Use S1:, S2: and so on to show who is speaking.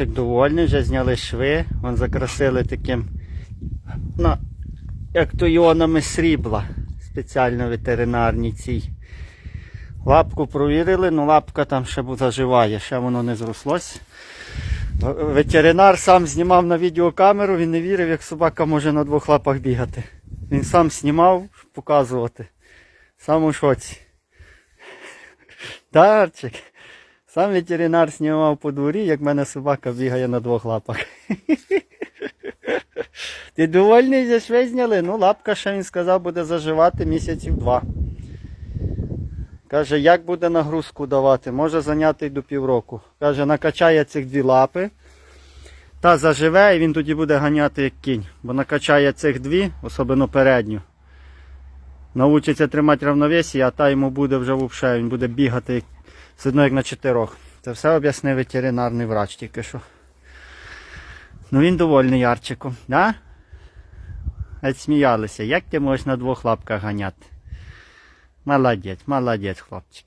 S1: Довольний, вже зняли шви, вон закрасили таким, ну, як то іонами срібла, спеціально ветеринарні цій. Лапку провірили, ну лапка там ще заживає, ще воно не зрослось. Ветеринар сам знімав на відеокамеру, він не вірив, як собака може на двох лапах бігати. Він сам знімав, показувати. Сам у шоці. Дарчик. Сам ветеринар знімав по дворі, як в мене собака бігає на двох лапах. Ти довольний, за швей зняли? Ну, лапка, ще він сказав, буде заживати місяців два. Каже, як буде нагрузку давати? Може зайняти й до півроку. Каже, накачає цих дві лапи. Та заживе і він тоді буде ганяти як кінь. Бо накачає цих дві, особливо передню. Научиться тримати равновесія, а та йому буде вже взагалі, він буде бігати все одно як на чотирьох. Це все об'яснив ветеринарний врач тільки що. Ну він довольний ярчиком, да? Ать сміялися, як ти можеш на двох лапках ганяти? Молодець, молодець, хлопчик.